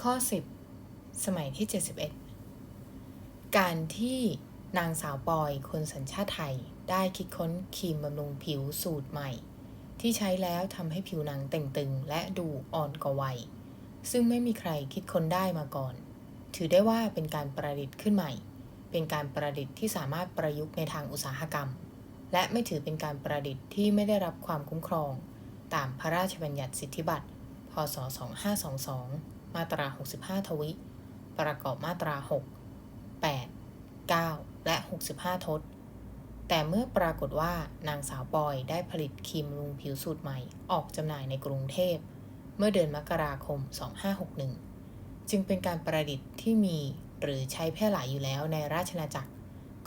ข้อ 10 สมัยที่ 71 การที่นางสาวปอยคนสัญชาติไทยได้คิดค้นครีมบำรุงผิวสูตรใหม่ ที่ใช้แล้วทำให้ผิวหนังเต่งตึงและดูอ่อนกว่าวัย ซึ่งไม่มีใครคิดค้นได้มาก่อน ถือได้ว่าเป็นการประดิษฐ์ขึ้นใหม่ เป็นการประดิษฐ์ที่สามารถประยุกต์ในทางอุตสาหกรรม และไม่ถือเป็นการประดิษฐ์ที่ไม่ได้รับความคุ้มครอง ตามพระราชบัญญัติสิทธิบัตร พศ 2522 มาตรา 65 ทวิ ประกอบมาตรา 6 8 9 และ 65 ทศ แต่เมื่อปรากฏว่านางสาวปอยได้ผลิตครีมบำรุงผิวสูตรใหม่ออกจำหน่ายในกรุงเทพ เมื่อเดือนมกราคม 2561 จึงเป็นการประดิษฐ์ที่มี หรือใช้แพร่หลายอยู่แล้วในราชนาจักร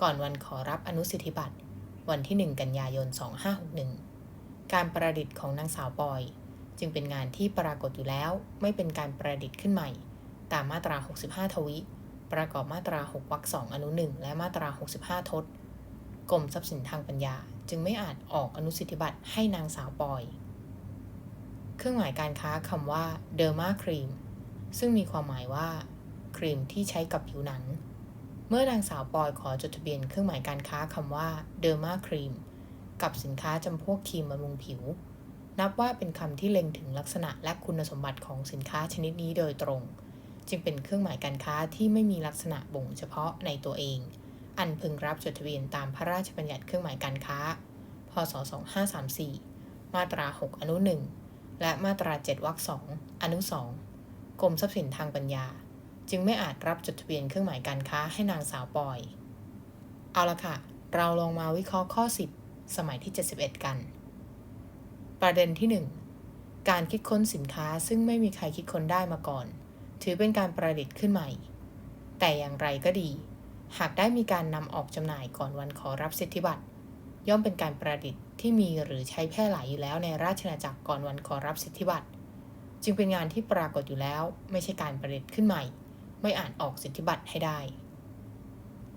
ก่อนวันขอรับอนุสิทธิบัตร วันที่ 1 กันยายน 2561 การประดิษฐ์ของนางสาวปอย จึงเป็นงานที่ปรากฏอยู่แล้วไม่เป็นการประดิษฐ์ขึ้นใหม่ ตามมาตรา 65 ทวิ ประกอบมาตรา 6 วรรคสองอนุ 1 และมาตรา 65 ทศกรมทรัพย์สินทางปัญญา จึงไม่อาจออกอนุสิทธิบัตรให้นางสาวปอย เครื่องหมายการค้าคำว่าเดอร์มาครีมซึ่งมีความหมายว่า รีมที่ใช้กับผิวหนัง เมื่อนางสาวปอยขอจดทะเบียนเครื่องหมายการค้าคำว่าเดอร์มาครีมกับสินค้าจำพวกครีมบำรุงผิว นับว่าเป็นคำที่เล็งถึงลักษณะและคุณสมบัติของสินค้าชนิดนี้โดยตรง จึงเป็นเครื่องหมายการค้าที่ไม่มีลักษณะบ่งเฉพาะในตัวเอง อันพึงรับจดทะเบียนตามพระราชบัญญัติเครื่องหมายการค้า พศ 2534 มาตรา 6 อนุ 1 และมาตรา 7 วรรค 2 อนุ 2 กรมทรัพย์สินทางปัญญา จึงไม่อาจรับจดทะเบียนเครื่องหมายการค้าให้นางสาวปอย เอาละค่ะ เราลองมาวิเคราะห์ข้อ 10 สมัยที่ 71 กัน ประเด็นที่ 1 การคิดค้นสินค้าซึ่งไม่มีใครคิดค้นได้มาก่อน ถือเป็นการประดิษฐ์ขึ้นใหม่ แต่อย่างไรก็ดี หากได้มีการนำออกจำหน่ายก่อนวันขอรับสิทธิบัตร ย่อมเป็นการประดิษฐ์ที่มีหรือใช้แพร่หลายอยู่แล้วในราชอาณาจักรก่อนวันขอรับสิทธิบัตร จึงเป็นงานที่ปรากฏอยู่แล้ว ไม่ใช่การประดิษฐ์ขึ้นใหม่ ไม่อาจออกสิทธิบัตรให้ได้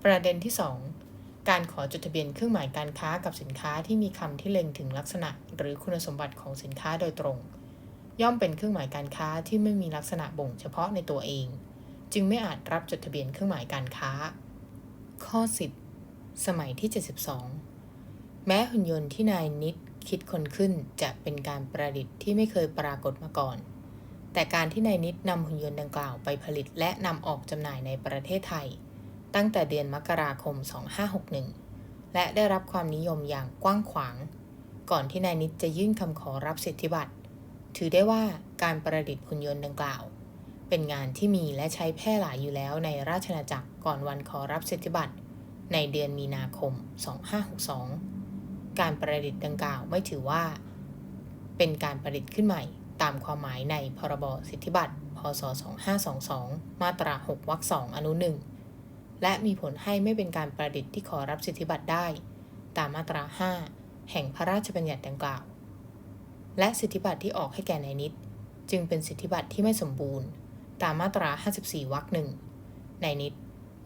ประเด็นที่ 2 การขอจดทะเบียนเครื่องหมายการค้ากับสินค้าที่มีคำที่เล็งถึงลักษณะ หรือคุณสมบัติของสินค้าโดยตรง ย่อมเป็นเครื่องหมายการค้าที่ไม่มีลักษณะบ่งเฉพาะในตัวเอง จึงไม่อาจรับจดทะเบียนเครื่องหมายการค้า ข้อ 10 สมัยที่ 72 แม้หุ่นยนต์ที่นายนิดคิดคนขึ้นจะเป็นการประดิษฐ์ที่ไม่เคยปรากฏมาก่อน แต่การที่นายนิดนำหุ่นยนต์ดังกล่าวไปผลิตและนำออกจำหน่ายในประเทศไทย ตั้งแต่เดือนมกราคม 2561 และได้รับความนิยมอย่างกว้างขวาง ก่อนที่นายนิดจะยื่นคำขอรับสิทธิบัตร ถือได้ว่าการประดิษฐ์หุ่นยนต์ดังกล่าว เป็นงานที่มีและใช้แพร่หลายอยู่แล้วในราชอาณาจักรก่อนวันขอรับสิทธิบัตรในเดือนมีนาคม 2562 การประดิษฐ์ดังกล่าวไม่ถือว่า เป็นการประดิษฐ์ขึ้นใหม่ ตามความหมายในพรบสิทธิบัตร พศ 2522 มาตรา 6 วรรค 2 อนุ 1 และมีผลให้ไม่เป็นการประดิษฐ์ที่ขอรับสิทธิบัตรได้ ตามมาตรา 5 แห่งพระราชบัญญัติดังกล่าว และสิทธิบัตรที่ออกให้แก่นายนิด จึงเป็นสิทธิบัตรที่ไม่สมบูรณ์ ตามมาตรา 54 วรรคหนึ่งนายนิด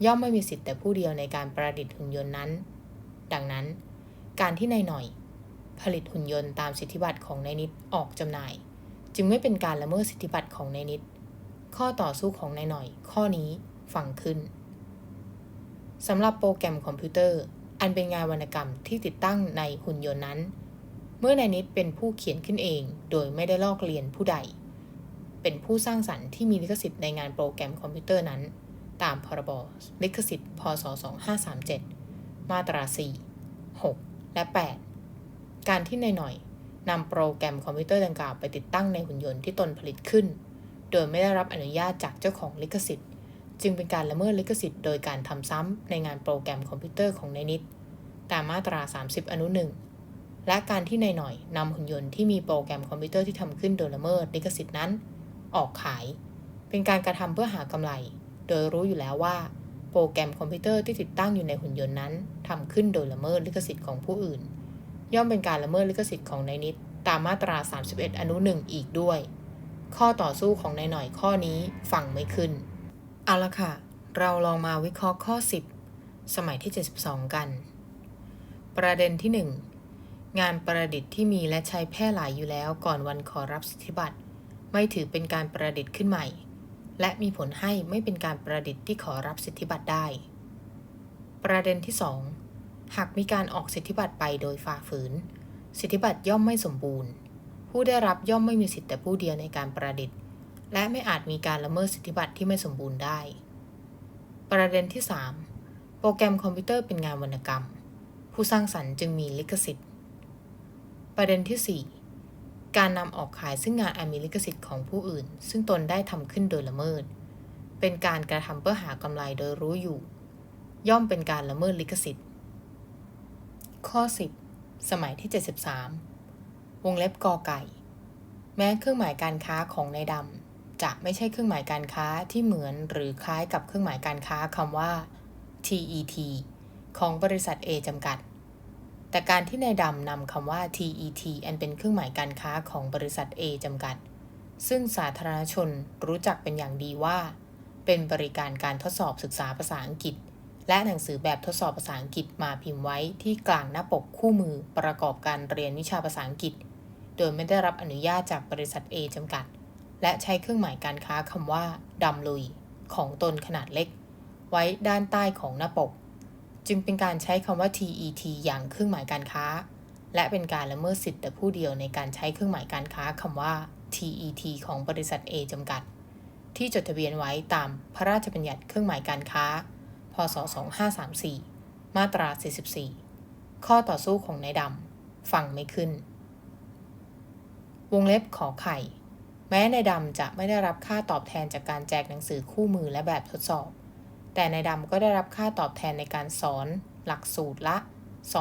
ย่อมไม่มีสิทธิ์แต่ผู้เดียวในการประดิษฐ์หุ่นยนต์นั้น ดังนั้น การที่นายหน่อย ผลิตหุ่นยนต์ตามสิทธิบัตรของนายนิดออกจำหน่าย จึงไม่เป็นการละเมิดสิทธิบัตรของนายนิด ข้อต่อสู้ของนายหน่อย ข้อนี้ฟังขึ้นสำหรับโปรแกรมคอมพิวเตอร์ อันเป็นงานวรรณกรรมที่ติดตั้งในหุ่นยนต์นั้น เมื่อนายนิดเป็นผู้เขียนขึ้นเอง โดยไม่ได้ลอกเรียนผู้ใด เป็นผู้สร้างสรรค์ที่มีลิขสิทธิ์ในงานโปรแกรมคอมพิวเตอร์นั้น ตามพรบลิขสิทธิ์ พศ 2537 มาตรา 4 6 และ 8 การที่นายหน่อย นำโปรแกรมคอมพิวเตอร์ดังกล่าวไปติดตั้งในหุ่นยนต์ที่ตนผลิตขึ้น โดยไม่ได้รับอนุญาตจากเจ้าของลิขสิทธิ์ จึงเป็นการละเมิดลิขสิทธิ์โดยการทำซ้ำในงานโปรแกรมคอมพิวเตอร์ของนายนิดตามมาตรา 30 อนุ1และการที่นายหน่อยนำหุ่นยนต์ที่มีโปรแกรมคอมพิวเตอร์ที่ทำขึ้นโดยละเมิดลิขสิทธิ์นั้น ออกขาย เป็นการกระทำเพื่อหากำไร โดยรู้อยู่แล้วว่า โปรแกรมคอมพิวเตอร์ที่ติดตั้งอยู่ในหุ่นยนต์นั้นทำขึ้นโดยละเมิดลิขสิทธิ์ของผู้อื่น ย่อมเป็นการละเมิดลิขสิทธิ์ของนายนิดตามมาตรา 31 อนุ1อีกด้วย ข้อต่อสู้ของนายหน่อยข้อนี้ฟังไม่ขึ้น เอาละค่ะ เราลองมาวิเคราะห์ข้อ 10 สมัยที่ 72 กัน ประเด็นที่ 1 งานประดิษฐ์ที่มีและใช้แพร่หลายอยู่แล้วก่อนวันขอรับสิทธิบัตร ไม่ถือเป็นการประดิษฐ์ขึ้นใหม่ และมีผลให้ไม่เป็นการประดิษฐ์ที่ขอรับสิทธิบัตรได้ ประเด็นที่ 2 หากมีการออกสิทธิบัตรไปโดยฝ่าฝืน สิทธิบัตรย่อมไม่สมบูรณ์ ผู้ได้รับย่อมไม่มีสิทธิแต่ผู้เดียวในการประดิษฐ์ และไม่อาจมีการละเมิดสิทธิบัตรที่ไม่สมบูรณ์ได้ ประเด็นที่ 3 โปรแกรมคอมพิวเตอร์เป็นงานวรรณกรรม ผู้สร้างสรรค์จึงมีลิขสิทธิ์ ประเด็นที่ 4 การนำออกขายซึ่งงานอันมีลิขสิทธิ์ของผู้อื่น ซึ่งตนได้ทำขึ้นโดยละเมิด เป็นการกระทำเพื่อหากำไรโดยรู้อยู่ ย่อมเป็นการละเมิดลิขสิทธิ์ ข้อ 10 สมัยที่ 73 วงเล็บกอไก่ แม้เครื่องหมายการค้าของนายดำจะไม่ใช่เครื่องหมายการค้าที่เหมือนหรือคล้ายกับเครื่องหมายการค้าคำว่า TET ของบริษัท A จำกัด แต่การที่นายดำนำคำว่า TET อันเป็นเครื่องหมายการค้าของบริษัท A จำกัด ซึ่งสาธารณชนรู้จักเป็นอย่างดีว่า เป็นบริการการทดสอบศึกษาภาษาอังกฤษ และหนังสือแบบทดสอบภาษาอังกฤษมาพิมพ์ไว้ที่กลางหน้าปกคู่มือประกอบการเรียนวิชาภาษาอังกฤษ โดยไม่ได้รับอนุญาตจากบริษัท A จำกัด และใช้เครื่องหมายการค้าคำว่าดำลุย ของตนขนาดเล็ก ไว้ด้านใต้ของหน้าปก จึงเป็นการใช้คำว่า TET อย่างเครื่องหมายการค้า และเป็นการละเมิดสิทธิ์แต่ผู้เดียวในการใช้เครื่องหมายการค้าคำว่า TET ของบริษัท A จำกัด ที่จดทะเบียนไว้ตามพระราชบัญญัติเครื่องหมายการค้า พศ 2534 มาตรา 44 ข้อต่อสู้ของนายดำ ฟังไม่ขึ้น วงเล็บขอไข่ แม้นายดำจะไม่ได้รับค่าตอบแทนจากการแจกหนังสือคู่มือและแบบทดสอบ แต่นายดำก็ได้รับค่าตอบแทนในการสอนหลักสูตรละ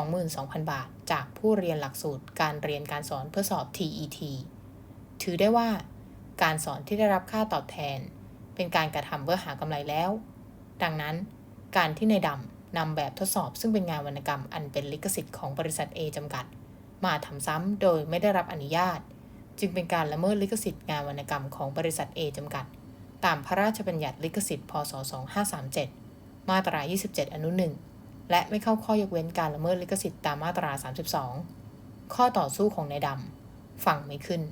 22,000 บาท จากผู้เรียนหลักสูตรการเรียนการสอนเพื่อสอบ TET ถือได้ว่า การสอนที่ได้รับค่าตอบแทน เป็นการกระทำเพื่อหากำไรแล้ว ดังนั้น การที่นายดำนำแบบทดสอบซึ่งเป็นงานวรรณกรรมอันเป็นลิขสิทธิ์ของบริษัท A จำกัด มาทำซ้ำโดยไม่ได้รับอนุญาต จึงเป็นการละเมิดลิขสิทธิ์งานวรรณกรรมของบริษัท A จำกัด ตามพระราชบัญญัติลิขสิทธิ์พศ 2537 มาตรา 27 อนุ 1 และไม่เข้าข้อยกเว้นการละเมิดลิขสิทธิ์ตามมาตรา 32 ข้อต่อสู้ของนายดำฟังไม่ขึ้น